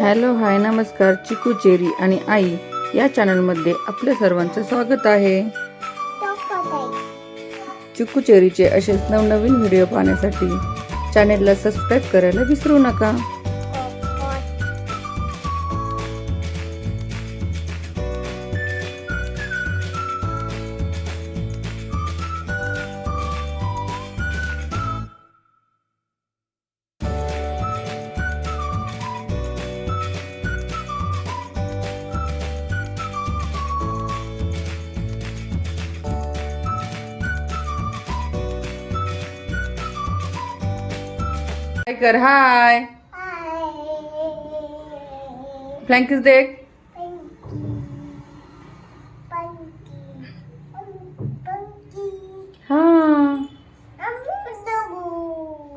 Hello hi नमस्कार चिकू cherry आणि आई या चॅनलमध्ये आपल्या सर्वांचं स्वागत आहे. चिकू चेरीचे असेच नवनवीन व्हिडिओ पाहण्यासाठी चॅनेलला सबस्क्राईब करायला विसरू नका. हाय कर हाय फ्लँकिस देख हा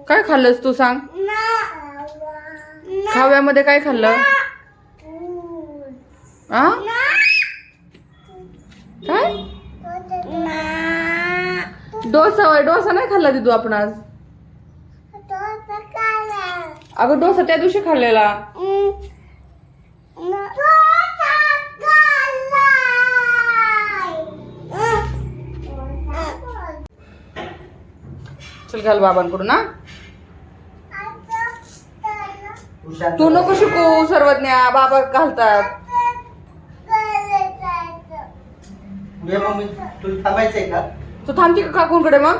काय खाल्लंस तू सांग? खाव्यामध्ये काय खाल्लं? आ? काय? डोसा डोसा नाही खाल्ला दिदू आपण आज? अगं डोसा त्या दिवशी खाल्लेला. चल घाल बाबांकडून ना तू नको शिकू सर्वज्ञा बाबा घालतात. तुला थांबायचंय का? तू थांबती का काकूंकडे मग?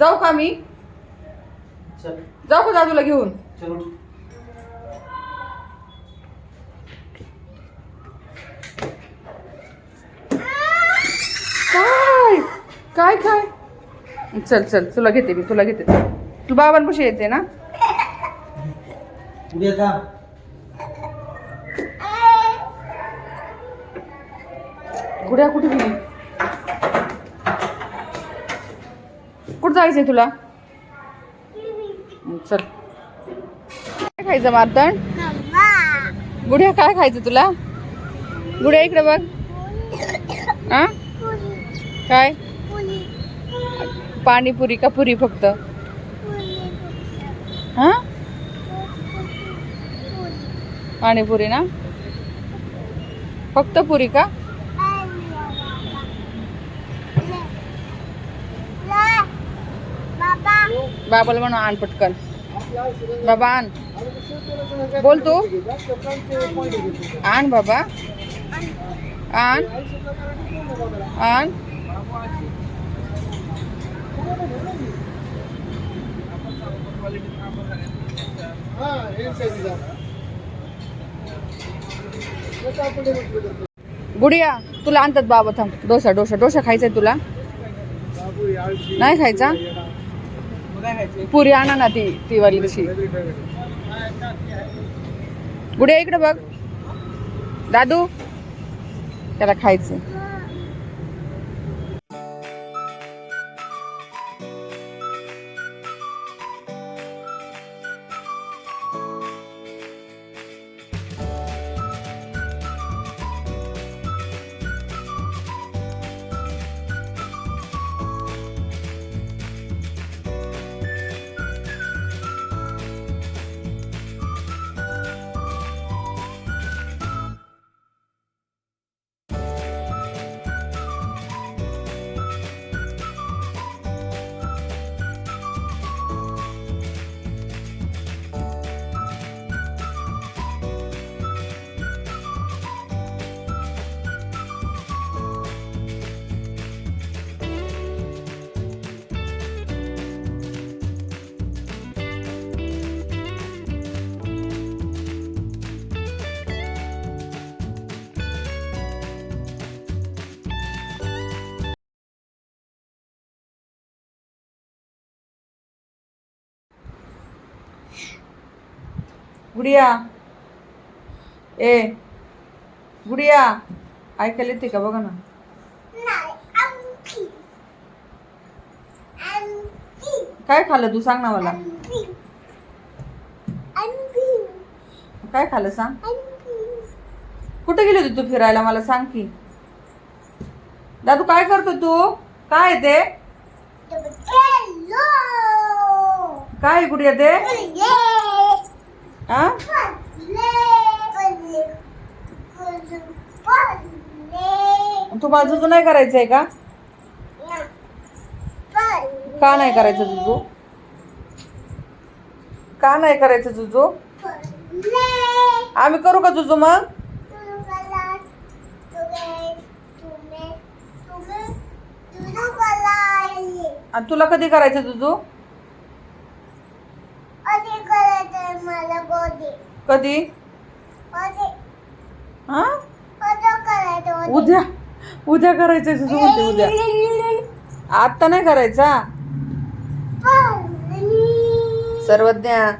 जाऊ का मी? चल. जाऊ का दादूला घेऊन? चल. काय? काय काय? चल चल तुला घेते मी तुला घेते. तू बाबांपाशी येते ना? उद्या गुड्या कुठे गेली? कुठं जायचंय तुला? चल. खायचं मारतण? गुड्या काय खायचं तुला? गुड्या इकडे बघ. आ? काय? पाणीपुरी का पुरी फक्त? हा पाणीपुरी ना? फक्त पुरी का? बाबाला म्हणून आण पटकन. बाबा आण बोल तू. आण बाबा. आण. आण. गुडिया तुला आणतात बाबा थांब. डोसा डोसा. डोसा खायचाय तुला? नाही खायचा? पुरी आणा ना ती ती वाली कशी गुडिया इकडे बघ. दादू त्याला खायचं गुडिया. ए गुडिया. ऐकायला येते का? बघा ना. काय खाल्लं तू? सांग ना मला. काय खाल्लं सांग. कुठे गेली होती तू फिरायला? मला सांग की. दादू काय करतो तू? काय आहे ते? काय आहे गुडिया ते? तू माझं तुझं नाही करायचं आहे का? का नाही करायचं तुझू का नाही करायचं तुझू आम्ही करू का तुझू मग? तुला कधी करायचं तुझू कधी? हा? उद्या. उद्या करायचं जुजू म्हणते उद्या. आत्ता नाही करायचा? सर्वज्ञा.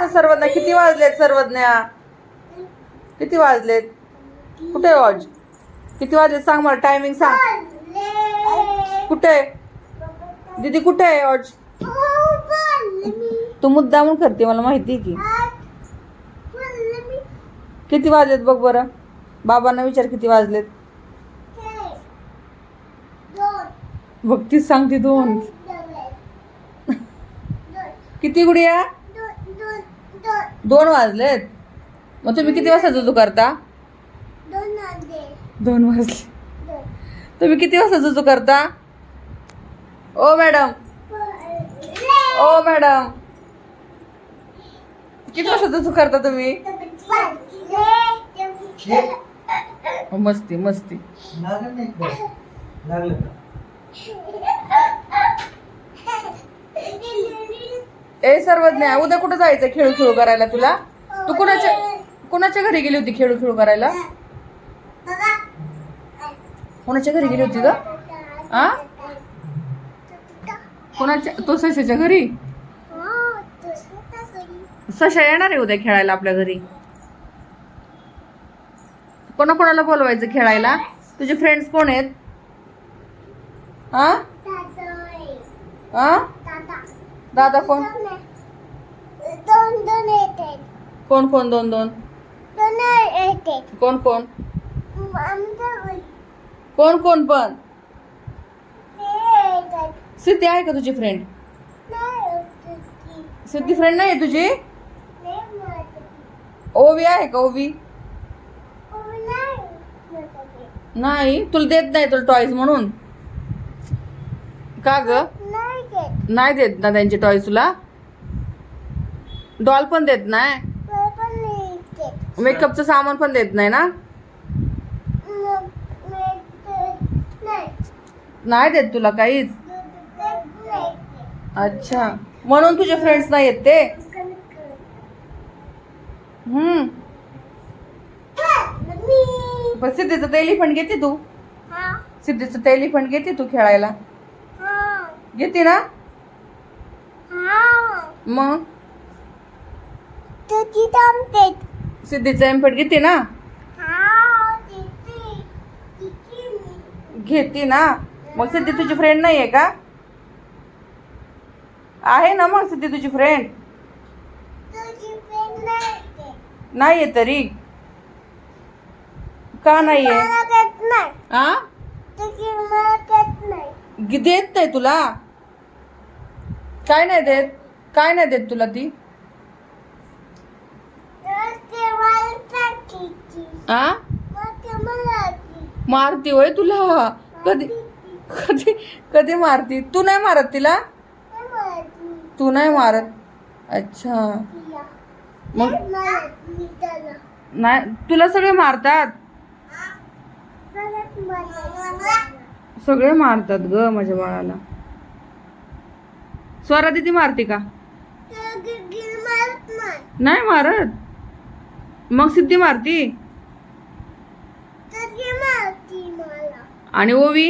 तर सर्वज्ञा. किती वाजलेत सर्वज्ञा? किती वाजलेत? कुठे वॉच किती वाजले सांग मला टायमिंग सांग. कुठे? दीदी कुठे आहे वॉच तू मुद्दामून करते मला माहिती आहे की. किती वाजलेत बघ बरं? बाबांना विचार किती वाजलेत. बघ सांगते दोन. किती गुडिया? दोन वाजलेत. मग तुम्ही किती वाजता जुजू करता? दोन वाजले. तुम्ही किती वाजता जुजू करता? ओ मॅडम. ओ मॅडम. किती वाजता जुजू करता तुम्ही? ओ, मस्ती मस्ती. लागलं नाही का? लागलं का? ए सर्वज्ञ उद्या कुठं जायचं खेळू खेळू करायला तुला? तू कुणाच्या कुणाच्या घरी गेली होती खेळू खेळू करायला कुणाच्या घरी गेली होती ग? आ? कोणाच्या तो सशाच्या घरी? सशा येणार आहे उद्या खेळायला आपल्या घरी. कोणाकोणाला बोलवायचं खेळायला? तुझे फ्रेंड्स कोण आहेत? दादा कोण? दोन दोन कोण कोण दोन दोन? कोण कोण? कोण कोण पण? सिद्धी आहे का तुझी फ्रेंड सिद्धी फ्रेंड नाही आहे तुझी ओवी आहे का ओवी नाही तुला देत नाही तुला टॉईज म्हणून का ग नाही देत ना त्यांचे टॉईज तुला डॉल पण देत नाही मेकअपचं सामान पण देत नाही ना नाही. देत तुला काहीच अच्छा. म्हणून तुझे फ्रेंड्स नाही आहेत ते? हम्म. पण सिद्धीचं ते एलिफंट घेते तू. सिद्धीचं ते एलिफंट घेते तू खेळायला. घेते ना? मग? सिद्धीचं एम्फट घेते ना? घेते ना? मग सिद्धी तुझी फ्रेंड नाही आहे का? आहे ना मग सिद्धी तुझी फ्रेंड नाही आहे तरी. का नाही. आहे देत नाही. तुला? काय नाही देत? काय नाही देत तुला ती. आ. मारती होय तुला? कधी कधी कधी मारती? तू नाही मारत तिला? तू नाही मारत? अच्छा. मग? नाही तुला सगळे मारतात? सगळे मारतात ग माझ्या बाळाला. स्वरा दिदी मारते का? नाही. मारत. मग सिद्धी मारती? आणि ओवी?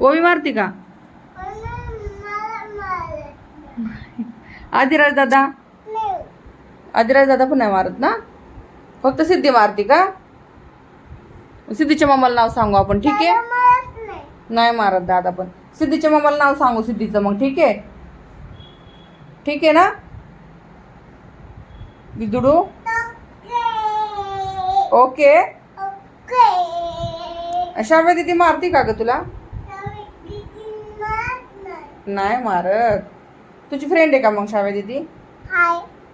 ओवी मारती का मला मला मारत नाही. आदिराज दादा. आदिराज दादा पण नाही मारत ना? फक्त सिद्धी मारती का? सिद्धीच्या मामाला नाव सांगू आपण ठीक आहे? नाही. मारत दादा पण. सिद्धीच्या मामाला नाव सांगू सिद्धीचं मग ठीक आहे? ठीक आहे ना? दिदुडू ओके. शाव्या दिदी मारती का ग तुला. नाही मारत. तुझी फ्रेंड आहे का मग शाव्या दिदी?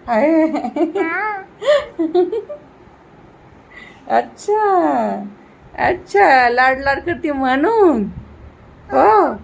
हाय. अच्छा. अच्छा लाड लाड करते म्हणून. हो.